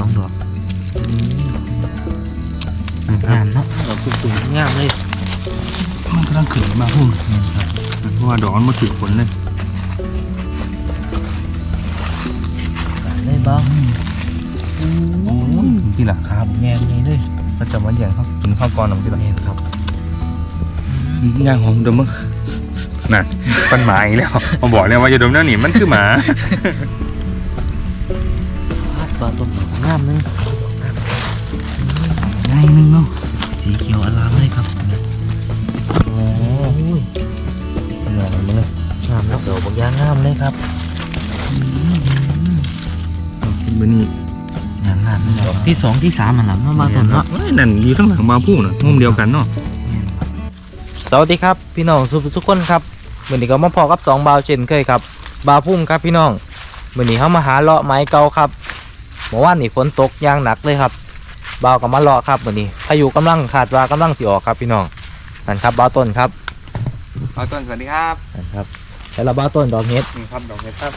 สองดอกงามเนาะดอกตุ่มๆงามเลยมันกำลังขึ้นมาพุ่มนี่ครับเพราะว่าดอกมันมาถือผลเลยได้บ้างโอ้ยที่หลังครับแงมนี้เลยก็จะมาแย่งเขากินข้าวกรหนมที่หลังนี่ครับย่างหอมดมมึงน่ะมันหมาอีกแล้วมาบอกเลยว่าอย่าดมแล้วนี่มันคือหมาปลาต้น ที่สองที่สามมันหลังเนาะมาต้นเนาะเอ้ยนั่นอยู่ข้างหลังมาพุ่งน่ะมุมเดียวกันเนาะสวัสดีครับพี่น้องสุภสุขคนครับวันนี้ก็มาพอกับสองบาวเช่นเคยครับบาวพุ่มครับพี่น้องวันนี้เขามาหาเลาะไม้เก่าครับเมื่อวานนี่ฝนตกอย่างหนักเลยครับบาวก็มาเลาะครับวันนี้พายุกำลังขาดว่ากำลังสิออกครับพี่น้องนั่นครับบาวต้นครับเอาต้นสวัสดีครับนั่นครับแล้วเราบาวต้นดอกเห็ดนี่ครับดอกเห็ดครับ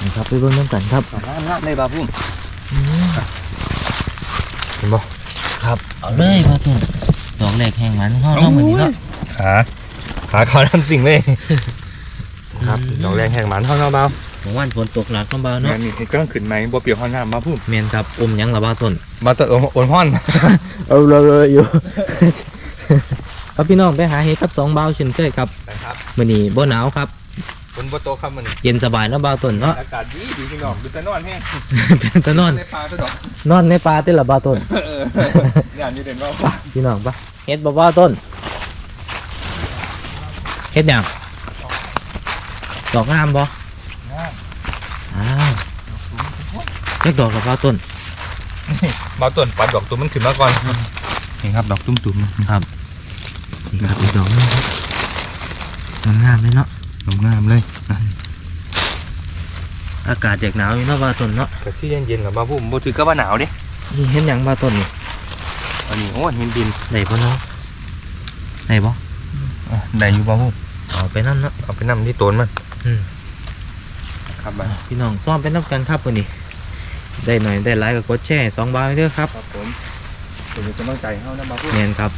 นี่ครับไปเบิ่งน้ำกันครับดอกงามงามเลยบาพุ่มเห็น บ่ครับเอาเลยบาวต้นดอกแรกแห้งมันห้องเราเหมือนนี้เนาะขาขาเขาทำสิ่งเลยครับดอกแรงแห่งหมันเท่าเนาเบาเมื่อวานฝนตกหนักเนาะบาวเนี่เนาะยนี่ก็ขึ้นไหมบ่เปรียวห้องน้ำมาพุ่มเมนครับอมหยังละบาวต้นมาเตอะโอนห้อนเอาเลยเลยอยู่ครับพี่น้องไปหาเห็ดกับสองเบาวเช่นเคยครับนะครับมื้อนี้บ่หนาวครับ บนบ่โตครับมันเย็นสบายเนาะเบาวต้นเนาะอากาศดีดีพี่น้องดูแต่นอนแห้งเป็นตะนอน ในป่าตัวดอกนอนในป่าติละเบาวต้น เออเนี่ยอยู่เด่นว่าไปพี่น้องปะเฮ็ดบ่เบาวต้นเฮ็ดหยังดอกงามบ่อ้าวเล็กดอกกับเบาวต้น มาต้นปัดดอกตัวมันขึ้นมาก่อนนี่ครับดอกตุ้มๆครับนี่ครับอีกดอกหนึงครับงามๆเลยเนาะดอก งามเลยนะอากาศแจกหนาวอยู่เนาะเบาวต้นเนาะกระซี่เย็นๆกับบ้าพุ่มบ่ถือก็ว่าหนาวเด้นี่เฮ็ดหยังเบาวต้นนี่อันนี้โอ้เห็นดินได้บ่เนาะได้บ่อะได้อยู่บ้าพุ่มเอาไปนั่นเนาะเอาไปนำที่ต้นมันอืมครับบ้าพี่น้องซ้อมเป็นน้ำกันครับวันนี้ได้หน่อยได้หลายก็กดแชร์สองบาทเด้อครับครับผมผมจะกำลังใจเฮานะบ้าพุ่มเนียนครับ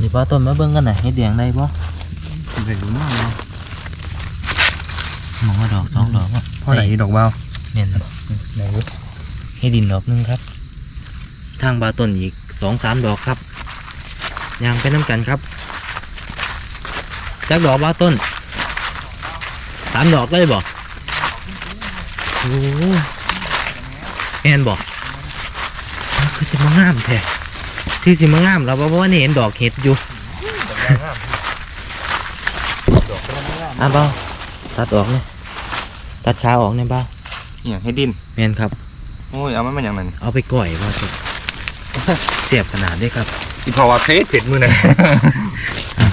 นี่ป้าต้นมาเบิ่งกันหน่อยให้แดงได้บ่ได้อยู่เนาะ มองว่าดอกสองดอกอะเท่าไหร่ดอกบ้าเนียนได้อยู่ให้ดินดอกหนึงครับ ทางบาต้นอีกสองสามดอกครับยางไปน้ำกันครับจักดอกบาต้นสามดอกเลยบ่โอ้แอนบ่คือจะมางามแท้ที่สิมางามเราเพราะว่านี่เห็นดอกเห็ดอยู่ดอกงามดอกกำลังงามอะเบาตัดออกเนี่ย ตัดขาออกเนี่ยเบาเนี่ยให้ดินแมนครับ โอ้ยเอามันมาอย่างนั้นเอาไปก่อยว่าจะเสียบขนาดด้วยครับอีพอว่าเพชรเผ็ดมือน่ะ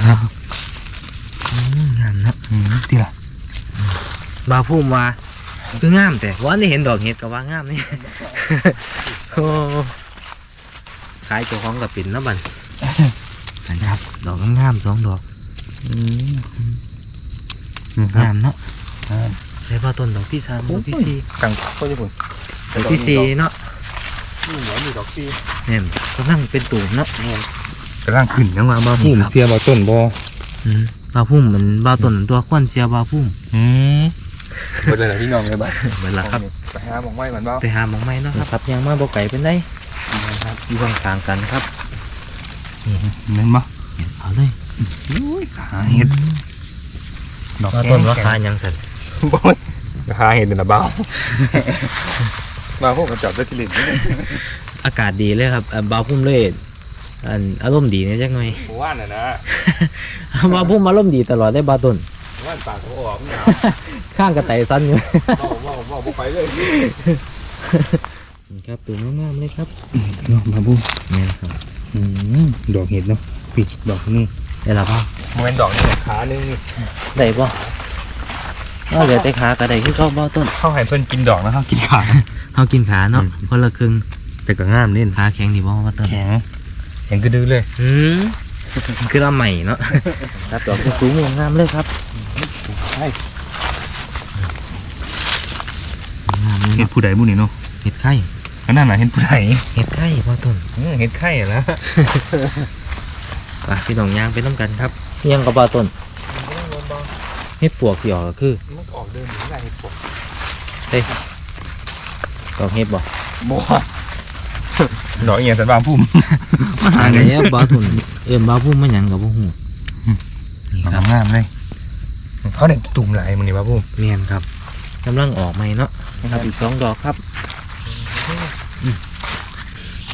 ครับงามนะอืมที่ละบาพุ่มว่าคืองามแต่ว่านี่เห็นดอกเห็ดก็ว่างามนี่ โอ้ขายเจ้าของกับปิ่นแล้วบัน นะครับ ดอกงามๆสองดอกอืมครังาบมเนาะ อ่า ใช่ป่ะต้นดอกที่สามดอกที่สี่กังก็ญี่ปุ่นดอกที่สี่เนาะนี่เหลืออยู่ดอกสี่เนี่ยก็นั่งเป็นตูมเนาะกำลังขึ้นยังมาบ้าพุ่มครับเสียบ่ต้นบ่อืมบาพุ่มเหมือนบาต้นตัวควันเสียบาพุ่มอืมเบิดเลยล่ะพี่น้องเลยบ้าเหมือนละครับไปหาหมองไว้มันบ่ไปหาหมองไม้เนาะครับยังมาบ่ไก่เป็นได้ครับอยู่ข้างๆกันครับเห็นบ่เอาเลยอุ้ยหาเห็ดดอกบาต้นว่าคายังสั่น บ่ยหาเห็ดนี่ล่ะบ้าบ้าพวกกระจอกได้สิลินอากาศดีเลยครับอ่าบาพุ่มเลยอันอารมณ์ดีเนี่ยจักหน่อยหมู่บ้านน่ะนะบาพุ่มอารมณ์ดีตลอดได้บาต้นหมู่บ้านปากเขาออกมันหนาวข้างกระไตสั้นอยู่เว้าเว้าเว้าบ่ไปเลยนี่ครับตัวงามๆเลยครับเนาะบ้าพุ่มนี่ครับอืมดอกเห็ดเนาะปิดดอกนี่ได้ละป่ะมันเป็นดอกนี่ขาหนึงนี่ได้ป่ะ เอาเดี๋ยวแต่ขากระไดคือเข้าบาต้นเข้าให้เพิ่นกินดอกนะเขากินขา เขากินขาเนาะอืม คนละครึ่งแต่ก็งามนี่ขาแข็งดีบ่บาต้นแข็งแข็งกระดือเลยอืมคือเราใหม่เนาะ ครับดอกจะสูงงามเลยครับใช่งามเลยเห็ดเนาะผู้ใดผู้นี่เนาะเห็ดไข่ก็นั่นน่ะเห็นผู้ใดเห็ดไข่บ่ต้นเออเห็นไข่อะนะ ไปพี่น้องย่างไปน้ำกันครับยังกับบ่ต้น เห็ดปวกที่ออกก็คือมันออกเดินหนีได้เห็ดปวกดอกเห็ดบ่บัวดอกเอียงสันบางพุ่มมาหาอันเลยนี้บ่ต้นเอิ่มบ่พุ่มมาหยังกับบ่ฮู้นี่ครับงามเลยเขาเด็กตุ่มไหลมันนี่บ้าพุ่มเมียนครับกำลังออกใหม่เนาะครับอีกสองดอกครับอืม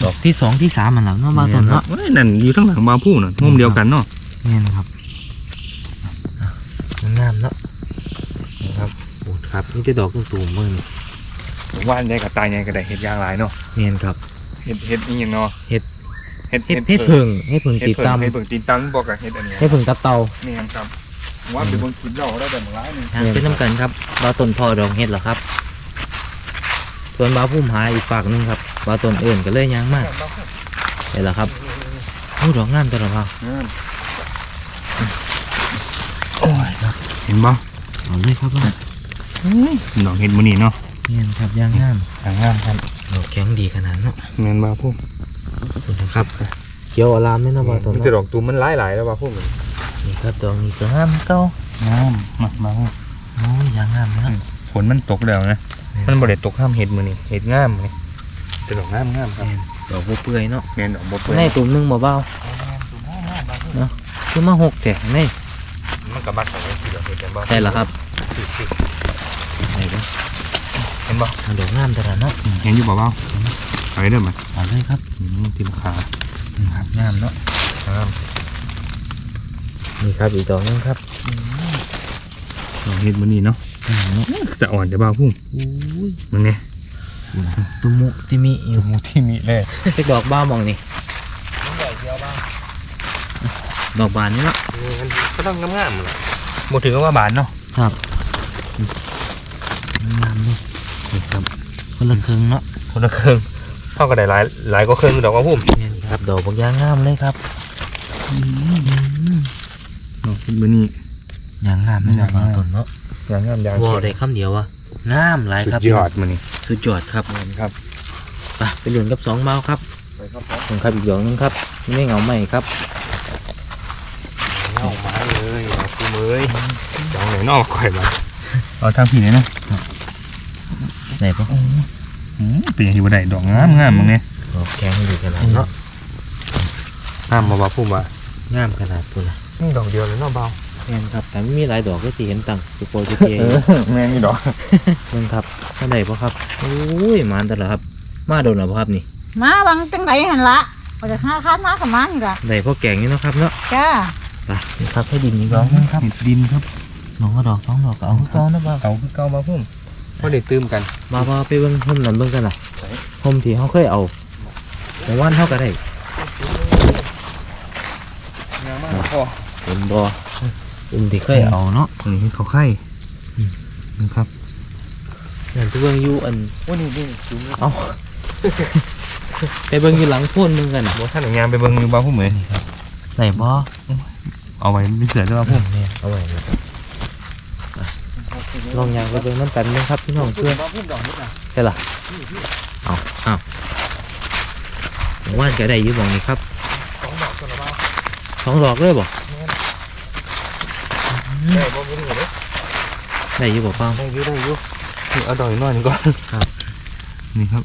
ดอกที่สองที่สามมันหลังเนาะบ่ต้นเนาะเอ้ยนั่นอยู่ข้างหลังบางพุ่มน่ะมุมเดียวกันเนาะเมียนครับอะงามเนาะครับโอ้ครับนี่จะดอกตุ้มๆมือนี่ว่านใหญ่กับตายใหญ่ก็ได้เห็ดยางหลายเนาะเมียนครับเห็ดเห็ดนี่เนาะเห็ดเห็ดเห็ดเห็ดเพิงเห็ดเพิงเห็ดติดเพิ่งตามเห็ดเพิ่งตีนตังบอกกับเห็ดอันเนี้ยเห็ดเพิงตับเตานี่ครับว่าเป็นบนคลิปเราได้แต่หมดร้ายนึงทางเป็นน้ำกันครับบาต้นพอดอกเห็ดเหรอครับส่วนบาพุ่มหาอีกฝากหนึงครับบาต้นเอื่นก็เลยยางมากเห็นเหรอครับโอ้ดอกงามตัวละครับโอ้ย เห็นบ่เอาเลยครับว่าดอกเห็ดมันนี่เนาะเมียนครับยางงามทางงามครับดอกแข็งดีขนาดเนาะเงินบาพุ่มขอบคุณนะครับเกี่ยวอารามไหมนะบาต้นมันเนาะจะดอกตูมมันหลายหลายแล้วบาพุ่มนี่ครับดอกนี้ก็งามเก้างามมามาพุ่มโอ้ยยางงามนะฝนมันตกแล้วนะมันบ่ได้ตกข้ามเห็ดมือนี่เห็ดงามเลยจะดอกงามงามครับแม่นดอกบัวเปื่อยเนาะเงินดอกบ่เปื่อยในตุ่มหนึงบ่เบาคือมาหกแตกใน มันกับบัตรของที่ดอกเห็ดกันบ่ใช่เหรอครับไหนบ่เห็นบ่เอาดอกงามแต่ละเนาะเห็นอยู่บ่เบ้าไปเด้อมาเอาเลยครับตีราคาครับงามเนาะงามนี่ครับอีกดอกหนึงครับดอกเห็ดมือนี่เนาะงามเนาะสะอ่อนเดี๋ยวบ้าพุ่มอุ้ยมึงเนี่ยตุมุติมิอยู่มูที่มีเลยเป็นดอกบ้ามองนี่ ดอกบานนี่เนาะก็ต้องงามๆเลยหมดถึงก็ว่าบานเนาะครับงามเลยนี่ครับคนละครึ่งเนาะคนละเครื่องเท่ากับได้หลายหลายก็เครื่องดอกว่าพุ่มนี่ครับดอกบางอย่างงามเลยครับดอกเห็ดมือนี่ยางงามเลยนะยางงามต้นเนาะยางงามยางวอได้คำเดียวอะงามหลายสุครับดยอดมือนี่สุดยอดครับครับไปไปเรียนกับสองเมาครับไปครับผมครับอีกดอกหนึงครับนี่เหงาใหม่ครับ เอามาเลยเอาคู่มือจองไหนนอกข่อยมาเอาทางผีเลยนะไหนปะอืมเป็นอย่างที่บ่ได้ดอกงามงามมึงเนี่ยดอกแข็งดีขนาดเนาะงามมาบ้าพุ่มว่ะงามขนาดตัวละนี่ดอกเดียวเลยเนาะเบาแม่นครับแต่ไม่มีหลายดอกก็สีเห็นตังจุโปรจุเกียแม่นี่ดอกเพิ่งครับเท่าไหร่ปะครับโอ้ยมาแต่ละครับ มาโดนหรอครับนี่ มาบางจังไรหันละก็จะหาค้ามากับมันนี่ละได้พ่อแกงนี่เนาะครับเนาะจ้า ไปนี่ครับให้ดินอีกดอกหนึงครับเห็ดดินครับน้องก็ดอกสองดอกก็เอาคือเก่านะบ้าเอาคือเก่ามาพุ่มพอได้ตื้มกันมาบ้าไปเบิ่งห่มนั่นเบิ่งกันล่ะไหนห่มที่เขาเคยเอาแต่ว่านเท่าก็ได้งามมากพอเป็นบ่อุ่มที่เคยเอาเนาะอันนี้เขาไข่อืมนะครับนั่นไปเบิ่งอยู่อันโอ้นี่นี่จุ่มเลยเอาไปเบิ่งอยู่หลังโพ่นมึงกันน่ะบ่ท่านงานไปเบิ่งอยู่บ้าพุ่มเลยไหนบ่ เอาไว้ไม่เสือด้วยบ้าพุ่มเนี่ยเอาไว้เลยครับลองยางไปเบิ่งน้ำกันนึงครับพี่น้องเพื่อนบ้าพุ่มดอกนี้นะใช่ล่ะเอาเอาว่านก็ได้อยู่บ่งนี้ครับสองดอกตัวละบ้าสองดอกเลยบ่ได้บ่ไม่ถึงเลยได้อยู่บ่ฟังได้อยุ่ได้อยุ่นี่เอาดอกอีกหน่อยหนึงก่อนครับ นี่ครับ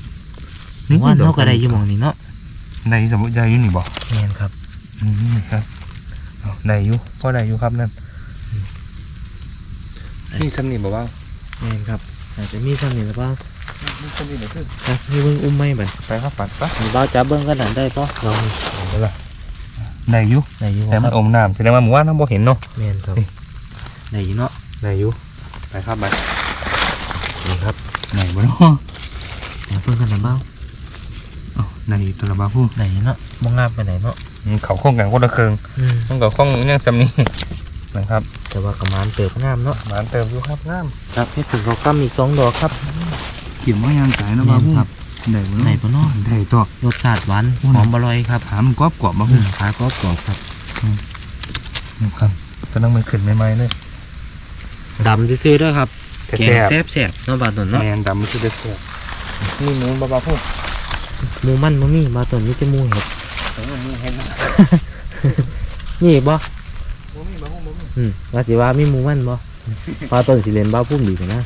ว่านเขาก็ได้อยู่บ่งนี้เนาะได้สมมติได้อยุ่นี่บ่แม่นครับอืมนี่ครับเอา ได้อยุ่พ่อได้อยุ่ครับนั่นนี่ซ้ำนี่บ่ว่าแม่นครับอาจจะมีซ้ำนี่หรือเปล่านี่ซ้ำนี่เดี๋ยวขึ้นไปให้เบิ่งอุ้มไหมบัดไปครับปัดปะมีบ้าวจับเบิ่งกันนั่นได้ปะลองนี่เอาไปละได้อยุ่ได้อยู่บ่แต่คมัรันบอมน้ำแสดงว่าหมู่ว่านน้ำบ่เห็นเนาะแม่นครับนี่ได้อยู่เนาะได้อยุ่ไปครับไปนี่ครับไหนบ่เนาะเดี๋ยวเพิ่งกันนะบ้าวเอา ได้อยู่ตัวละบ้าพูดได้อยู่เนาะมองงามไปไหนเนาะเขาโค้งกันคนละเครืองอืมต้องกับข้องยังซ้ำนี่นะครับ แต่ว่ากระมานเติบงามเนาะหมานเติมอยู่ครับน้ครับให้ถึงเขาค้ำอีกสองดอกครับำกินว่ายางสายนะแม่บ้านพูดครับได้บ่ไหนเนาะปะเนาะได้ต่อรสชาติหวานโอ้ยหอมอร่อยครับถามกรอบกรอบมาอืพูดมขากรอบกรอบครับครับตอนนั้นมันขึ้นใหม่ๆเลยดำซื่อๆเด้วยครับแต่แกแซ่งบแซ่บแซ่บๆเนาะบาดนนเนาะแมนดำมันคือเด็ดแซ่บนี่หมูบ้าบ้าพูด หมูมันบ่มีบาวต้นมีแต่หมูเห็ดผมว่ามูเห็นนะนี่บ่บ่มีบ่ฮู้บ่มีอืมว่าสิว่ามีหมูมันบ่บาวต้นสิเล่นบาวพุ่มดีกว่านะ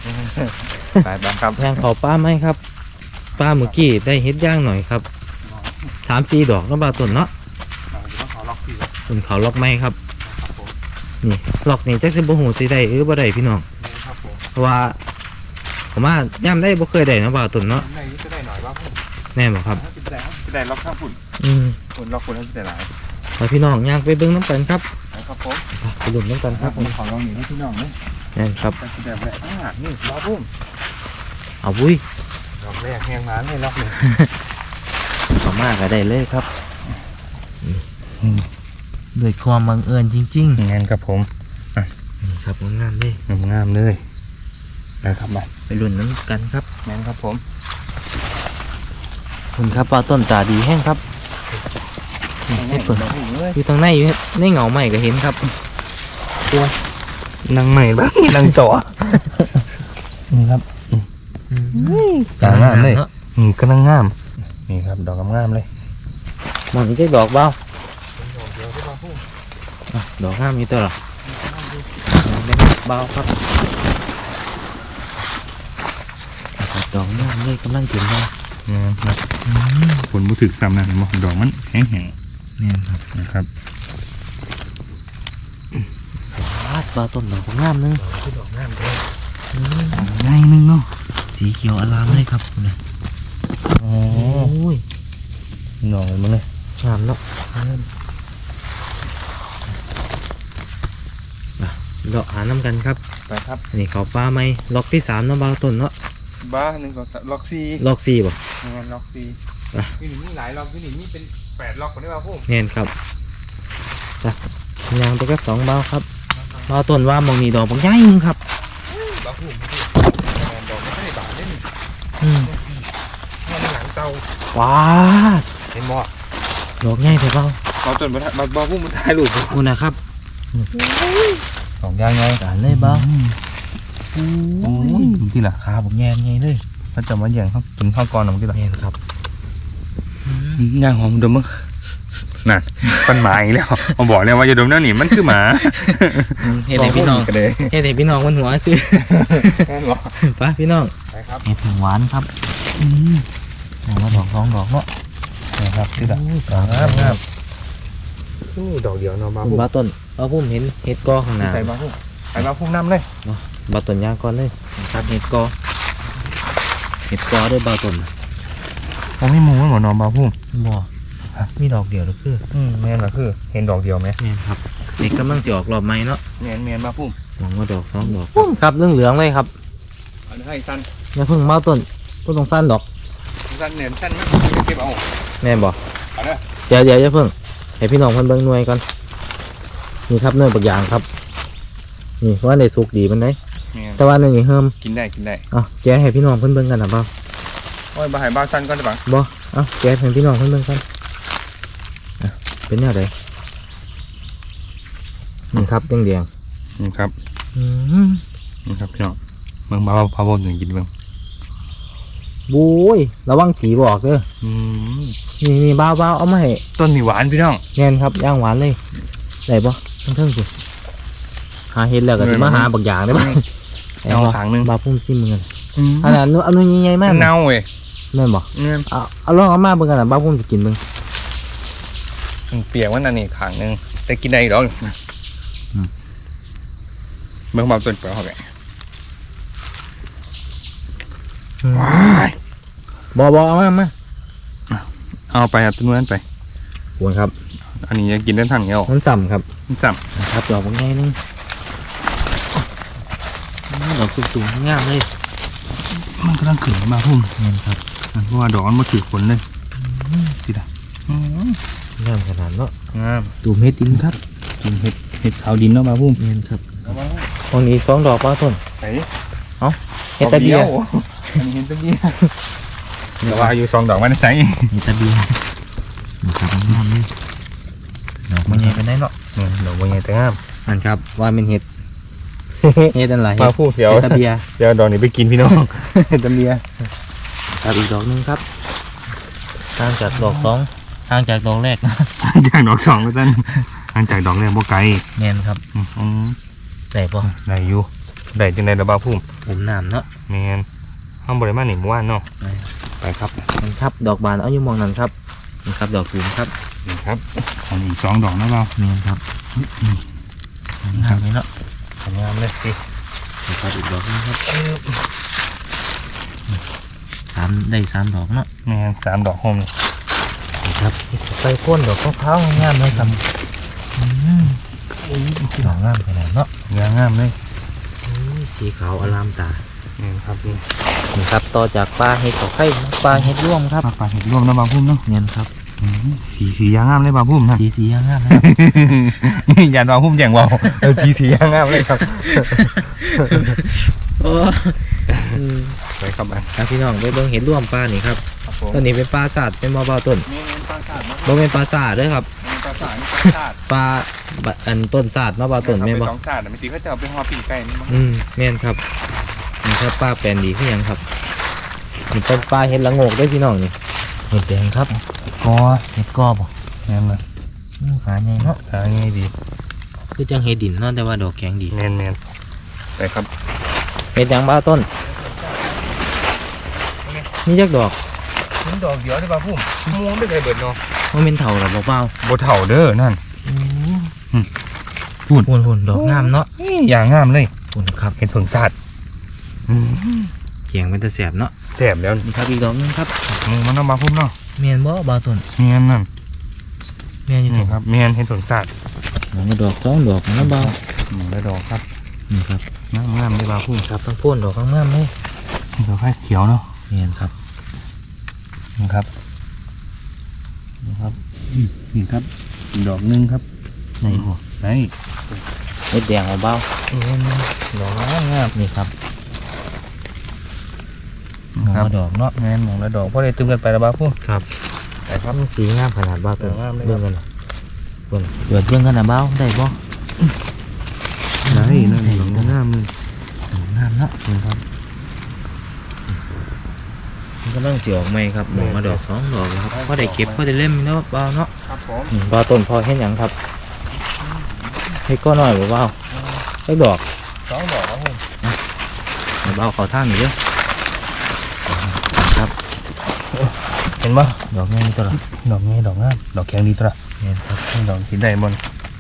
ไปบ้างครับย่างเขาป้าไหมครับป้าเมื่อกี้ได้เฮ็ดย่างหน่อยครับสามสี่ดอกแล้วบาวต้นเนาะเราจะต้องขอล็อกพี่ครับต้นเขาล็อกไม้ครับผมนี่ล็อกนี่จักสิบ่ฮู้สิได้หรือบ่ได้พี่น้อง นี่ครับผมเพราะว่าผมว่าย่ำได้บ่เคยได้นะบาวต้นเนาะ พุ่นแม่นบ่ครับจะได้จะได้ล็อกข้างพุ่นอืมพุ่นล็อกพุ่นแล้วจะได้หลายไปพี่น้องย่างไปเบิ่งน้ำกันครับนะครับผมไปลุ้นน้ำกันคครัรับบผมขอลองหนีให้พี่น้องเลยแม่นครับจะได้แบบอ่านี่ล็อกพุ่มเอาบุ้ยล็อกแรกแหงมาเลยล็อกหนึ่งเขมาก็ได้เลยครับด้วยความบังเอิญจริงงานครับผมๆนี่ครับงามๆเลยงามๆเลยนะครับมาไปลุ้นน้ำกันครับงานครับผม คุณครับปลาต้นตาดีแห้งครับนี่เฮ็ดเพิ่นล็อกพุ่มเลยอยู่ตรงในอยู่ในเหงาใหม่ก็เห็นครับนั่งใหม่บ้างนั่งจ่อนี่ครับตางามเลยเนาะอืมก็นั่งงาม นี่ครับดอกงามๆเลยมองอีกจักดอกเบาอะดอกงามมีตัวเหรอเป็นเบาครับครับดอกงามเลยกำลังถึงเลยงามครับ ผลบุถึกซ้ำนะเห็นบ่ดอกมันแห้งเนี่ยครับๆนะครับวาดปลาต้นดอกงามนึงดอกงามเลยง่ายนึงเนาะสีเขียวอลามเลยครับนะอ๋อโอ้ยหน่อยมันเลยงามเนาะอะเลาะหาน้ำกันครับไปครับอันนี้เขาปลาไหมล็อกที่สามเนาะบางต้นเนาะบ้าหนึ่งสองสามล็อกซีล็อกสี่บ่ งานล็อกซีอะพี่หนิมีหลายล็อกพี่หนิมีเป็นแปดล็อกกว่านี้ว่าพุ่มเนียนครับจ้ะยางไปก็สองเบาครับเบาต้นว่าหมองนี้ดอกบางใหญ่นึงครับบ้าพุ่มงานดอกไม่ได้บาทเล่นอืมงานหลังเตาว้าดเห็นบ่ดอกใหญ่ไปเปล่าเราจนบ้าบ้าพุ่มมันถ่ายรูปอุณนะครับสองอย่างไงการเลยเบาโอ้ยที่ละขาผมแง่ไงเลย ถ้าจะมาอย่างครับกินข้าวกรของที่ละเนียนครับย่างหอมดมมั้งนั่นปันหมาอีกแล้วมาบอกเลยว่าอย่าดมแล้วนี่มันคือหมาเฮ็ดให้พี่น้องกันเลยเฮ็ดให้พี่น้องมันหัวซื้อแค่หรอไปพี่น้องไปครับเห็ดผึ่งหวานครับอืมดอกละดอกสองดอกเนาะนะครับที่ละงามงามอู้ดอกเดียวเนาะมาคุณพุ่มบาต้นเอาพุ่มเห็นเห็ดกอข้างหน้าใส่มาพุ่มใส่มาพุ่มน้ำเลยบาต้นยางก่อนเลยครับเห็ดกอเห็ดกอด้วยบาต้นผมไม่มูหมอนอมบาพุ่มบ่มีดอกเดียวหรือคืออืมแมนละคือ เห็นดอกเดียวไหมแม่นครับเด็กกำลังจะออกรอบใหม่เนาะแมนแมนมาพุ่มหวังว่าดอกสองดอกพุ่มครับเรื่องเหลืองๆเลยครับอันนี้ให้สั้นอย่าเพิ่งมาต้นต้นตรงสั้นดอกสั้นเนียนสั้นไหมเก็บเอาแม่นบ่เอาเด้อเดี๋ยวเดี๋ยวอย่าเพิ่งให้พี่น้องเพิ่นเบิ่งหน่วยก่อนนี่ครับเนื้อบักยางครับ นี่ว่าในสุกดีมันได้แมน แต่ว่าเนื้อนี่เฮิมกินได้กินได้เอะแกะให้พี่น้องเพิ่นเบิ่งกันนะเปล่าโอ้ยบาหายบาสั้นก็ได้ปะบ่เอ้าแกะให้พี่น้องเพิ่นเบิ่งกันอะเป็นแนวใดนี่ครับแดงนี่ครับๆอืมนี่ครับพี่น้องเมืองบาบาบนหนึ่งกินเมืองบุ้ยระวังขี่บอกเด้ออืมนี่นี่บ้าวบ้าวเอามาให้ต้นนี่หวานพี่น้องแน่นครับย่างหวานเลยได้บ่ทั้งเทิงสิหาเห็ดแล้วก็สิมาหาบักอย่างได้บ่ เอาขางหนึงบ้าวพุ่มซิมมึงกันอืมอันนั้นอันนู้นใหญ่ๆมากเน่าเว้ยแม่นบ่เนี่ยเอาเอาลองเอามาเบิ่งกันน่ะบ้าวพุ่มสิกินเบิ่งมันเปียกมันอันนี้ขางหนึงแต่กินได้อีกดอกอืมเมืองบาต้นเปล่าเขาแกว้ายบ่บ่เอามามาเอาไปเอาต้นนั้นไปหวนครับ อันนี้จะกินได้ทางเดียวมันสั่มครับ มันสับนะครับดอกมันง่ายนึงอืม ดอกสูงๆงามเลย มันก็ต้องขึ้นมาพุ่มเงินครับเพราะว่าดอกมันมาถือฝนเลยทีละงามขนาดเนาะงามตูมเฮ็ดดินครับกินเห็ดเห็ดขาวดินเนาะมาพุ่มเงินครับตรงนี้สองดอกป้าต้นไหนเฮ็ดตะเบียอันนี้เห็ดตะเบียแต่ว่าอยู่สองดอกมันใส่เฮ็ดตะเบียนะครับงามเลยดอกมันใหญ่เป็นได้เนาะดอกบัวใหญ่แต่งามอันครับว่าเป็นเฮ็ด เฮ็ดอะไรมาพุ่มเดี๋ยวเฮ็ดตะเบียเดี๋ยวดอกนี้ไปกินพี่น้องเห็ดตะเบียครับอีกดอกหนึงครับขห่างจากดอกสองห่างจากดอกแรกจากดอกสองก็ท่านห่างจากดอกแรกบ่ไกลแม่นครับอืมอืมได้บ่ได้อยู่ได้จังได๋ระบาพุ่มผมน้ำเนาะแม่นห้ามบ่ได้มานี่เมื่อวานเนาะได้ไปครับมันครับ ดอกบานเอาอยู่มองนั้นครับนี่ครับ ดอกตูมครับนี่ครับอันนี้อีกสองดอกนะเราแม่นครับงามเลยเนาะทำ งามเลยสินี่ครับอีกดอกนึงครับสามได้สามดอกเนาะแม่นสามดอกโฮมนี่นี่ครับไปพ่นดอกมะพร้าวงามเลยครับอืมดอกงามขนาดเนาะงามงามเลยอุ้ยสีขาวอลามตานี่ครับนี่นี่ครับต่อจากปลาเห็ดเขาไข่ปลาเห็ดร่วมครับปลาปลาเห็ดรวมนะบางพุ่มเนาะเนียนครับอืม สีสียางงามเลยบางพุ่มนะสีสีงามเลยอย่าบางพุ่มแย่งเบาเออสีสียางงามเลยครับโอ้ไปครับอันครับพี่น้องได้เบิ่งเห็ดร่วมปลานี่ครับครับผมต้นนี้เป็นปลาสาดเป็นเบาๆต้นนี่นี่ปลาสาดบ่เป็นปลาสาดเด้วยครับนี่ปลาสาดนี่ปลาสาดปลาบะอันต้นสาดเบาๆต้นแม่นบ่ต้องสาดไม่ตีเขาจะเอาไปห่อปีกไก่นี่มั้งอืมแม่นครับนี่ครับปลาแปลนดีขึ้นยังครับนี่เป็นปลาเห็ดละโงกเด้วยพี่น้องนี่เห็ดแดงครับ กอเห็ดกอบ่แม่นเลยอืมขาใหญ่เนาะหาง่ายดีคือจังเห็ดดินเนาะแต่ว่าดอกแข็งดีแมนแมนไปครับเห็ดหยังบ้าต้นมีจักดอกนี่ดอกเดียวได้ป่ะพุ่มม่วงไม่เคยเบิดเนาะมันเป็นเถาหรอเปล่าโบเถ่าเด้อนั่นๆหุ่นหุ่นหุ่นดอกงามเนาะนี่อย่างงามเลยหุ่นครับเห็นเผิงสาดเขียงเป็นตะแสบเนาะแสบแล้วนี่ครับอีกดอกหนึงครับมึงมันต้องมาพุ่มเนาะ เมียนบ่บ้าต้นเมียนนั่นเมียนอยู่ตรนี่งครับเมียนเห็นเผิงสาดหลังกระดอกสองดอกนะบ้าหนึ่งดอกครับนี่ครับงามงามได้ป่ะพุ่มครับทั้งพ่นดอกข้างงามเลยนี่ดอกไข่เขียวเนาะเมียนครับนี่ครับนี่ครับนี่ครับอีกดอกหนึงครับในหัวไหนเม็ดแดงของเบ้าดอกงามงามนี่ครับ หมครับอดอกเนาะแมนหมองละดอกเพราะได้ตึมกันไปแล้วป่ะพุ่ม ครับไปครับมันสีงามขนาดบ้าต้นเอองามเลยเรื่องกันน่ะเบิ่งเปิดเรื่องกันนะเบ้าได้บ่ ได้นั่นดอกงามเลยงามเนาะครับมันก็ต้องเสียออกไหมครับหมองมาดอกสองดอกแล้วครับก็ได้เก็บก็ได้เล่มเนาะเบาเนาะครับผมอืมเบาต้นพอเห็นหยังครับให้ก็น้อยบ่เบาไอ้ดอกสองดอกครับผมให้เบาเขาทางนี่เด้อครับ เห็นปะดอกนี้ตัวละดอกนี้ดอกงามดอกแข็งดีตัวละเนี่ยครับนี่ดอกสีได้บน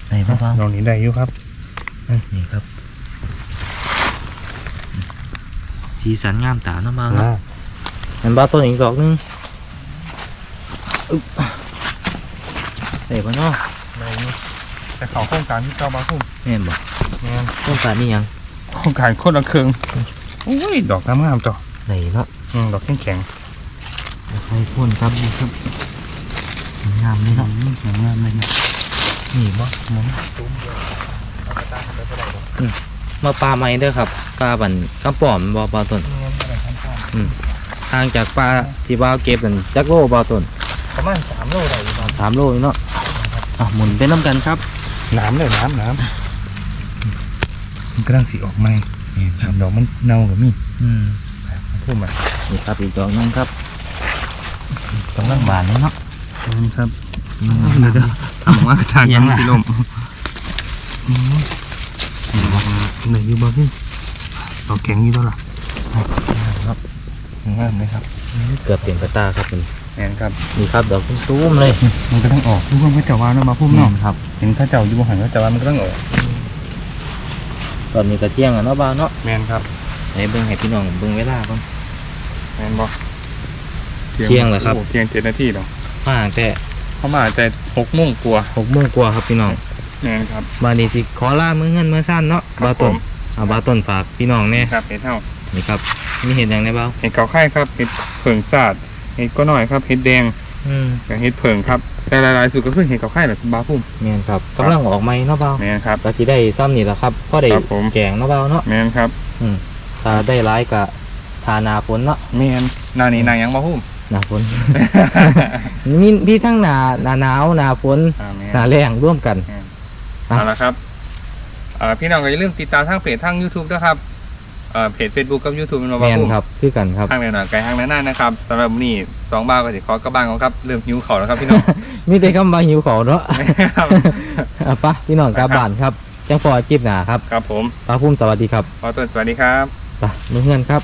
ในเบาดอกนี้ได้อยู่ครับๆนี่ครับ สีสันงามตาเนาะเบาเนาะเห็นเบาต้นอีกดอกหนึงอึ๊บได้ปะเนาะได้อยู่แต่เขาโครงการที่เจ้าบ้าพุ่มแม่นบ่แม่นต้องการนี่ยังโครงการโคตรละเครืองโอ้ยดอกงามงามๆจ้ะไหนเนาะอืมดอกแข็งแข็งให้พ่นครับนี่ครับงามเลยๆเนาะอืมงามงามๆเลยนะนี่บ่หมุนตุ้มเดียวเอาไปตามไปก็ได้ดอกมาปลาไม้เด้อครับปลาบันกระป๋อมบ่ปลาต้นเงี้ยไม่ได้ทำข้าวห่างจากปลาที่บ่าวเก็บนั่นจักโลปลาต้นประมาณสามโลได้อยู่ครับสามโลนี่เนาะอะหมุนไปน้ำกันครับน้ำเลยน้ำน้ำมันกำลังสีออกไหมครับดอกมันเน่ากับมีอืมพุ่มอะนี่ครับอีกดอกหนึงครับ กำลังบานเลยเนาะนี่ครับอืมเดี๋ยวเดี๋ยวหมอกว่ากระถางยังกำลัล่ะงสีลมอืมไหนอยู่บ้างพี่ดอกแข็งอยู่ตัวละครับงามเลยครับเกือบเปลี่ยนกระตาครับนี่แอนครับนี่ครับดอกตุ้มๆเลย มันก็ต้องออกทุกคนก็จะว่านะมาพุ่มเนาะครับเห็นข้าเจ้าอยู่บนหันก็จะว่ามันก็ต้องออกตอนนี้กระเที่ยงอะเนาะบ่าวเนาะแมนครับไหนเบิ่งให้พี่น้องเบิ่งเวลาก่อนแมนบอก เที่ยงเหรอครับ โเที่ยงเจ็ดนาทีเนาะมาตั้งแต่เขามาแต่หกโมงกว่าหกโมงกว่าครับพี่น้องแมนครับบานนี้สิขอลามือเงินมือสั้นเนาะครับบาต้นผมเอาบาต้นฝากพี่น้องแน่ครับเห็ดเท่านี่ครับมีเห็นอย่างไรบ้างเห็ดเกาไข่ครับเห็ดเผิงสาดเห็ดก็หน่อยครับเห็ดแดงอืมกับเห็ดเผิงครับ แต่หลายๆสุดก็คือเห็ดเกาไข่แหละบาพุ่มแม่นครับกำลังออกไหมเนาะเบาแมนครับ ก็สิได้ซ้ำนี่แหละครับพอได้ครับผม แกงเนาะเบาเนาะแมนครับอืมถ้าได้ร้ายกะทาหนาฝนเนาะแมนหนานี้นางยังบาพุ่ม หนาฝน มีพี่ทั้งหนาหนาหนาวหนาฝนอ่าแมนหนาแรงร่วมกัน เอาละครับเอ่อพี่น้องก็อย่าลืมติดตามทางเพจทาง YouTube ด้วยครับเอ่อเพจ Facebook กับ YouTube มันมาแมบ้านพุ่มครับคือกันครับ ทางไหนหน่อยไกลทางไหนหน้านะครับสำหรับวันนี้สองบ้าวก็สิขอกระบ้างครับเริ่มหิวเข่าวแล้วครับพี่น้อง มีแต่คำบาหิวเขาเนาะ ครับเอาปะพี่น้องกลับบ้านครับ จังพอจีบหนาครับครับผม ปาพุ่มสวัสดีครับขอต้นสวัสดีครับ ไปมือเฮือนครับ